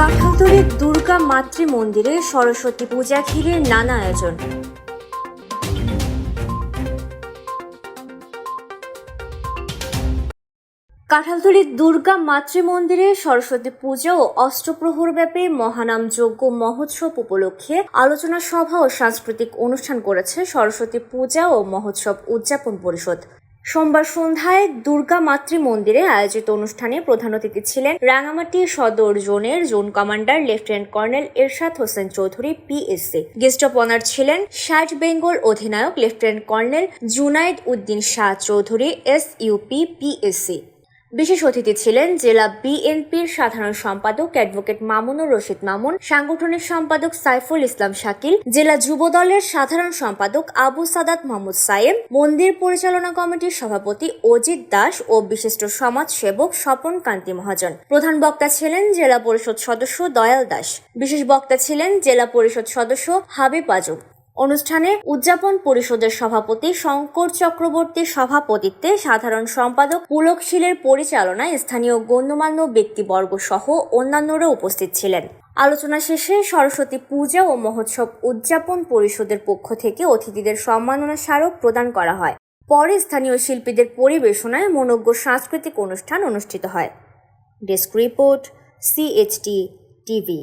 কাঁঠালতলির দুর্গা মাতৃ মন্দিরে সরস্বতী পূজা ঘিরে নানা আয়োজন। কাঁঠালতলির দুর্গা মাতৃ মন্দিরে সরস্বতী পূজা ও অস্ত্রপ্রহর অষ্টপ্রহরব্যাপী মহানাম যজ্ঞ মহোৎসব উপলক্ষে আলোচনা সভা ও সাংস্কৃতিক অনুষ্ঠান করেছে সরস্বতী পূজা ও মহোৎসব উদযাপন পরিষদ। সোমবার সন্ধ্যায় দুর্গা মাতৃ মন্দিরে আয়োজিত অনুষ্ঠানে প্রধান অতিথি ছিলেন রাঙামাটি সদর জোনের zone commander lieutenant colonel Ershad Hossain Chowdhury PSC guest of honour ছিলেন ষাট বেঙ্গল অধিনায়ক lieutenant colonel Junaid Uddin Shah Chowdhury S UP PSC বিশেষ অতিথি ছিলেন জেলা বিএনপির সাধারণ সম্পাদক অ্যাডভোকেট মামুনুর রশিদ মামুন, সাংগঠনিক সম্পাদক সাইফুল ইসলাম শাকিল, জেলা যুব দলের সাধারণ সম্পাদক আবু সাদাত মাহমুদ সায়েম, মন্দির পরিচালনা কমিটির সভাপতি অজিত দাস ও বিশিষ্ট সমাজ সেবক স্বপন কান্তি মহাজন। প্রধান বক্তা ছিলেন জেলা পরিষদ সদস্য দয়াল দাস। বিশেষ বক্তা ছিলেন জেলা পরিষদ সদস্য হাবিব আজম। অনুষ্ঠানে উদযাপন পরিষদের সভাপতি শঙ্কর চক্রবর্তীর সভাপতিত্বে সাধারণ সম্পাদক পুলক শীলের পরিচালনায় স্থানীয় গণ্যমান্য ব্যক্তিবর্গ সহ অন্যান্যরা উপস্থিত ছিলেন। আলোচনা শেষে সরস্বতী পূজা ও মহোৎসব উদযাপন পরিষদের পক্ষ থেকে অতিথিদের সম্মাননা স্মারক প্রদান করা হয়। পরে স্থানীয় শিল্পীদের পরিবেশনায় মনোজ্ঞ সাংস্কৃতিক অনুষ্ঠান অনুষ্ঠিত হয়। Desk report CHT TV